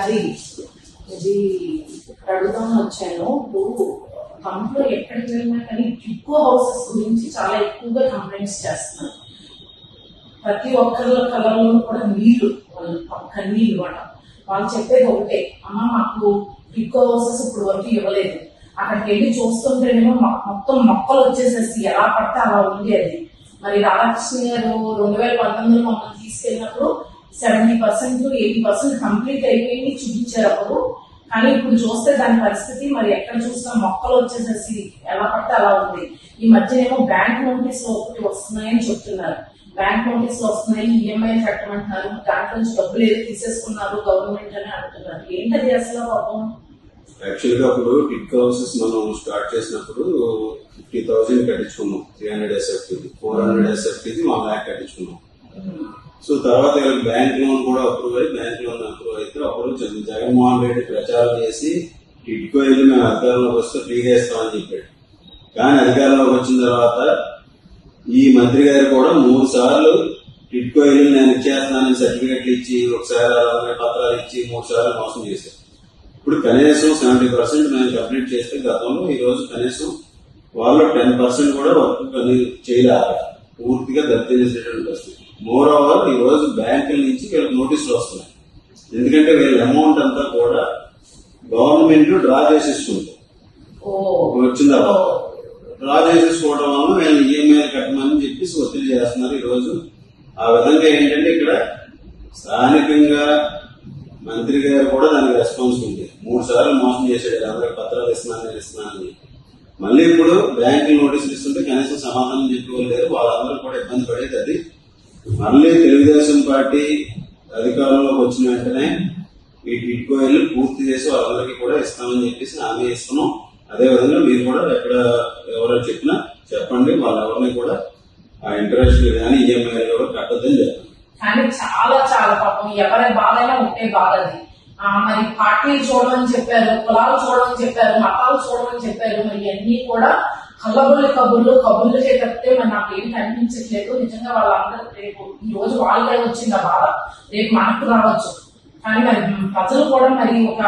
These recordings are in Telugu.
అది ఇది అడుగుదామని వచ్చాను. ఇప్పుడు కంప్లో ఎక్కడికి వెళ్ళినా కానీ ఎక్కువ హౌసెస్ గురించి చాలా ఎక్కువగా కంప్లైంట్స్ చేస్తున్నారు. ప్రతి ఒక్కరి కలర్లో కూడా నీళ్ళు వాళ్ళు కన్నీళ్ళు వాళ్ళ వాళ్ళు చెప్పేది ఒకటే అమ్మ మాకు ఎక్కువ హౌసెస్ ఇప్పుడు వరకు ఇవ్వలేదు. అక్కడికి వెళ్ళి చూస్తుంటేనేమో మొత్తం మొక్కలు వచ్చేసేసి ఎలా పడితే అలా ఉంది అది. మరి రాధాకృష్ణ గారు రెండు వేల పంతొమ్మిదిలో మమ్మల్ని తీసుకెళ్ళినప్పుడు seventy percent eighty percent complete అయిపోయింది చూపించారు అప్పుడు. కానీ ఇప్పుడు చూస్తే దాని పరిస్థితి మరి ఎక్కడ చూసినా మొక్కలు వచ్చేసేసి ఎలా పడితే అలా ఉంది. ఈ మధ్యనేమో బ్యాంక్ నోటీస్ ఒకటి వస్తున్నాయని చెప్తున్నారు. బ్యాంక్ నోటీస్ వస్తున్నాయి ఈఎంఐ కట్టమంటున్నారు దాంట్లో నుంచి డబ్బులు ఏదో తీసేసుకున్నారు గవర్నమెంట్ అని అంటున్నారు. ఏంటది అసలు పాపం? యాక్చువల్గా అప్పుడు కిట్ హౌసెస్ మనం స్టార్ట్ చేసినప్పుడు fifty thousand కట్టించుకున్నాం three hundred SFT four hundred SFT one lakh కట్టించుకున్నాం. So తర్వాత వీళ్ళకి బ్యాంక్ లోన్ కూడా అప్రూవ్ అయ్యి బ్యాంక్ లోన్ అప్రూవ్ అయితే అప్పుడు జగన్- జగన్మోహన్ రెడ్డి ప్రచారం చేసి టిడ్కో వెళ్ళి మేము అధికారంలోకి వస్తే ఫ్రీగా ఇస్తామని చెప్పాడు. కానీ అధికారంలోకి వచ్చిన తర్వాత ఈ మంత్రి గారు కూడా మూడు సార్లు టిడ్కో వెళ్ళి నేను ఇచ్చేస్తున్నానని సర్టిఫికెట్లు ఇచ్చి ఒకసారి అలాగే పత్రాలు ఇచ్చి మూడు సార్లు మోసం చేశారు. ఇప్పుడు కనీసం సెవెంటీ పర్సెంట్ మేము కంప్లీట్ చేస్తే గతంలో ఈ రోజు కనీసం వాళ్ళు టెన్ పర్సెంట్ కూడా వర్క్ పని చేయలేక పూర్తిగా దర్తీ చేసేటువంటి పరిస్థితి. మోర్ ఓవర్ ఈ రోజు బ్యాంకుల నుంచి వీళ్ళకి నోటీసులు వస్తున్నాయి. ఎందుకంటే వీళ్ళ అమౌంట్ అంతా కూడా గవర్నమెంట్ డ్రా చేసేసుకుంటారు ఓ. వచ్చిందా? డ్రా చేసేసుకోవడం వల్ల వీళ్ళు ఈఎంఐ కట్టమని చెప్పేసి ఒత్తిడి చేస్తున్నారు ఈ రోజు. ఆ విధంగా ఏంటంటే ఇక్కడ స్థానికంగా మంత్రి గారు కూడా దానికి రెస్పాన్స్ ఉంది. మూడు సార్లు మోసం చేశాడు. అందరికి పత్రాలు ఇస్తున్నాను నేను ఇస్తున్నానని మళ్ళీ ఇప్పుడు బ్యాంకులు నోటీసులు ఇస్తుంటే కనీసం సమాధానం చెప్పుకోలేదు వాళ్ళందరూ కూడా ఇబ్బంది పడేది అది. మళ్ళీ తెలుగుదేశం పార్టీ అధికారంలోకి వచ్చిన వెంటనే ఈ టిట్కో వెళ్ళి పూర్తి చేసి వాళ్ళందరికీ కూడా ఇస్తామని చెప్పేసి హామీ ఇస్తున్నాం. అదే విధంగా మీరు కూడా ఎక్కడ ఎవరో చెప్పినా చెప్పండి వాళ్ళెవరిని కూడా ఆ ఇంట్రెస్ట్ కానీ ఈఎంఐ కూడా కట్టద్దని చెప్పండి. కానీ చాలా చాలా పాపం ఎవరి బాధైనా ఉంటే బాధది. మరి పార్టీలు చూడమని చెప్పారు కులాలు చూడమని చెప్పారు మతాలు చూడమని చెప్పారు మరి అన్ని కూడా కళ్ళబుల్లి కబుర్లు కబుర్లు తప్పితే మరి నాకు ఏం కనిపించట్లేదు. నిజంగా వాళ్ళందరూ రేపు ఈ రోజు వాళ్ళకే వచ్చింది ఆ బాధ రేపు మనకు రావచ్చు. కానీ మరి ప్రజలు కూడా మరి ఒక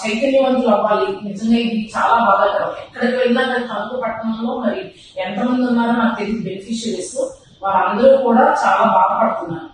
చైతన్యవంతులు అవ్వాలి. నిజంగా ఇది చాలా బాధాకరం. ఎక్కడికి వెళ్ళినా మరి తణుకు పట్టణంలో మరి ఎంతమంది ఉన్నారో నాకు తెలియదు బెనిఫిషియరీస్ వాళ్ళందరూ కూడా చాలా బాధపడుతున్నారు.